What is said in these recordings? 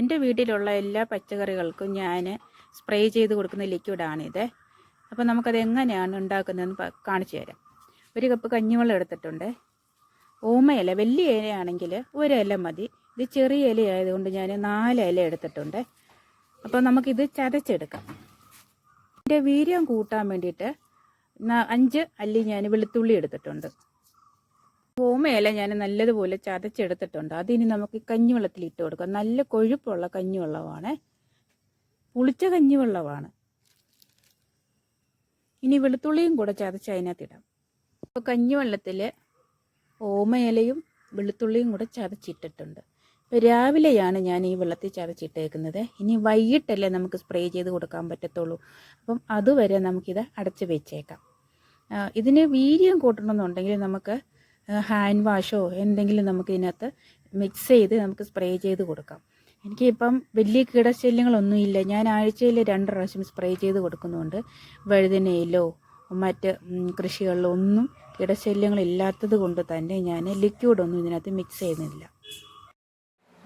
എന്റെ വീട്ടിലുള്ള എല്ലാ പച്ചക്കറികൾക്കും ഞാൻ സ്പ്രേ ചെയ്ത് കൊടുക്കുന്ന ലിക്വിഡാണിത്. അപ്പോൾ നമുക്കത് എങ്ങനെയാണ് ഉണ്ടാക്കുന്നതെന്ന് കാണിച്ചു തരാം. ഒരു കപ്പ് കഞ്ഞിവെള്ളം എടുത്തിട്ടുണ്ട്. ഓമയില വലിയ ഇലയാണെങ്കിൽ ഒരില മതി. ഇത് ചെറിയ ഇല ആയതുകൊണ്ട് ഞാൻ നാല് ഇല എടുത്തിട്ടുണ്ട്. അപ്പോൾ നമുക്കിത് ചതച്ചെടുക്കാം. എന്റെ വീര്യം കൂട്ടാൻ വേണ്ടിയിട്ട് അഞ്ച് അല്ലി ഞാൻ വെളുത്തുള്ളി എടുത്തിട്ടുണ്ട്. ഓമയില ഞാൻ നല്ലതുപോലെ ചതച്ചെടുത്തിട്ടുണ്ട്. അതിനി നമുക്ക് കഞ്ഞിവെള്ളത്തിൽ ഇട്ട് കൊടുക്കാം. നല്ല കൊഴുപ്പുള്ള കഞ്ഞിവെള്ളമാണ്. പുളിച്ച കഞ്ഞിവെള്ളമാണ്. ഇനി വെളുത്തുള്ളിയും കൂടെ ചതച്ച് അതിനകത്തിടാം. അപ്പോൾ കഞ്ഞിവെള്ളത്തിൽ ഓമയിലയും വെളുത്തുള്ളിയും കൂടെ ചതച്ചിട്ടിട്ടുണ്ട്. ഇപ്പോൾ രാവിലെയാണ് ഞാൻ ഈ വെള്ളത്തിൽ ചതച്ചിട്ടേക്കുന്നത്. ഇനി വൈകിട്ടല്ലേ നമുക്ക് സ്പ്രേ ചെയ്ത് കൊടുക്കാൻ പറ്റത്തുള്ളൂ. അപ്പം അതുവരെ നമുക്കിത് അടച്ച് വെച്ചേക്കാം. ഇതിന് വീര്യം കൂട്ടണമെന്നുണ്ടെങ്കിൽ നമുക്ക് ഹാൻഡ് വാഷോ എന്തെങ്കിലും നമുക്ക് ഇതിനകത്ത് മിക്സ് ചെയ്ത് നമുക്ക് സ്പ്രേ ചെയ്ത് കൊടുക്കാം. എനിക്കിപ്പം വലിയ കീടശല്യങ്ങളൊന്നുമില്ല ഞാൻ ആഴ്ചയിൽ രണ്ട് പ്രാവശ്യം സ്പ്രേ ചെയ്ത് കൊടുക്കുന്നുണ്ട്. വഴുതനയിലോ മറ്റ് കൃഷികളിലോ ഒന്നും കീടശല്യങ്ങളില്ലാത്തത് കൊണ്ട് തന്നെ ഞാൻ ലിക്വിഡൊന്നും ഇതിനകത്ത് മിക്സ് ചെയ്യുന്നില്ല.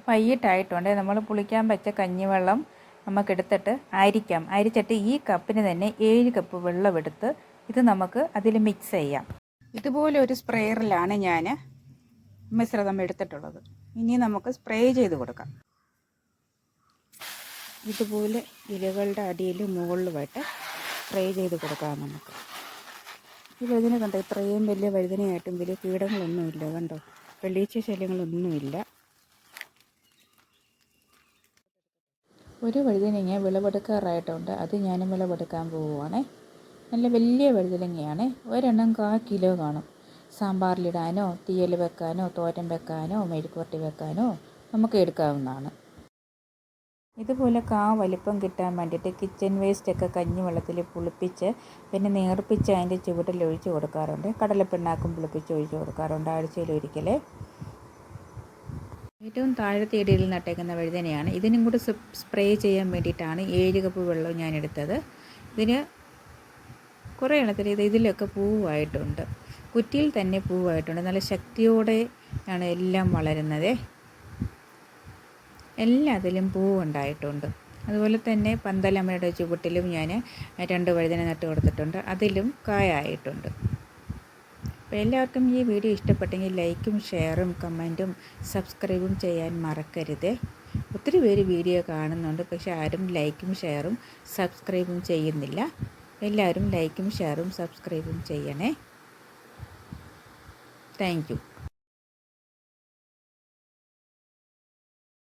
വൈകിട്ടായിട്ടുണ്ട്. നമ്മൾ പുളിക്കാൻ വെച്ച കഞ്ഞിവെള്ളം നമുക്കെടുത്തിട്ട് അരിക്കാം. അരിച്ചിട്ട് ഈ കപ്പിന് തന്നെ ഏഴ് കപ്പ് വെള്ളം എടുത്ത് ഇത് നമുക്ക് അതിൽ മിക്സ് ചെയ്യാം. ഇതുപോലെ ഒരു സ്പ്രെയറിലാണ് ഞാൻ മിശ്രിതം എടുത്തിട്ടുള്ളത്. ഇനി നമുക്ക് സ്പ്രേ ചെയ്ത് കൊടുക്കാം. ഇതുപോലെ ഇലകളുടെ അടിയിൽ മുകളിലുമായിട്ട് സ്പ്രേ ചെയ്ത് കൊടുക്കാം നമുക്ക്. ഈ വഴുതന കണ്ടോ? ഇത്രയും വലിയ വഴുതനയായിട്ടും വലിയ കീടങ്ങളൊന്നുമില്ല കണ്ടോ? വെള്ളീച്ച ശല്യങ്ങളൊന്നുമില്ല. ഒരു വഴുതനങ്ങ വിളവെടുക്കാറായിട്ടുണ്ട്. അത് ഞാനും വിളവെടുക്കാൻ പോവുകയാണേ നല്ല വലിയ വഴുതനങ്ങയാണ്. ഒരെണ്ണം കാ കിലോ കാണും. സാമ്പാറിലിടാനോ തീയൽ വെക്കാനോ തോരൻ വെക്കാനോ മെഴുക്കുവരട്ടി വെക്കാനോ നമുക്ക് എടുക്കാവുന്നതാണ്. ഇതുപോലെ കാ വലിപ്പം കിട്ടാൻ വേണ്ടിയിട്ട് കിച്ചൺ വേസ്റ്റൊക്കെ കഞ്ഞി വെള്ളത്തിൽ പുളിപ്പിച്ച് പിന്നെ നേർപ്പിച്ച് അതിന്റെ ചുവട്ടിൽ ഒഴിച്ച് കൊടുക്കാറുണ്ട്. കടലപ്പിണ്ണാക്കും പുളിപ്പിച്ച് ഒഴിച്ച് കൊടുക്കാറുണ്ട് ആഴ്ചയിൽ ഒരിക്കലേ ഏറ്റവും താഴത്തെ ഇടയിൽ നട്ടേക്കുന്ന വഴുതനയാണ്. ഇതിനും കൂടി സ്പ്രേ ചെയ്യാൻ വേണ്ടിയിട്ടാണ് ഏഴ് കപ്പ് വെള്ളം ഞാൻ എടുത്തത്. ഇതിന് കുറേ എണ്ണത്തിൽ ഇത് ഇതിലൊക്കെ പൂവായിട്ടുണ്ട്. കുറ്റിയിൽ തന്നെ പൂവായിട്ടുണ്ട്. നല്ല ശക്തിയോടെ ആണ് എല്ലാം വളരുന്നത്. എല്ലാത്തിലും പൂവുണ്ടായിട്ടുണ്ട്. അതുപോലെ തന്നെ പന്തലമ്മയുടെ ചുവട്ടിലും ഞാൻ രണ്ട് വഴുതന നട്ട് കൊടുത്തിട്ടുണ്ട്. അതിലും കായായിട്ടുണ്ട്. അപ്പോൾ എല്ലാവർക്കും ഈ വീഡിയോ ഇഷ്ടപ്പെട്ടെങ്കിൽ ലൈക്കും ഷെയറും കമന്റും സബ്സ്ക്രൈബും ചെയ്യാൻ മറക്കരുത്. ഒത്തിരി പേര് വീഡിയോ കാണുന്നുണ്ട്. പക്ഷെ ആരും ലൈക്കും ഷെയറും സബ്സ്ക്രൈബും ചെയ്യുന്നില്ല. എല്ലാവരും ലൈക്കും ഷെയറും സബ്സ്ക്രൈബും ചെയ്യണേ. താങ്ക്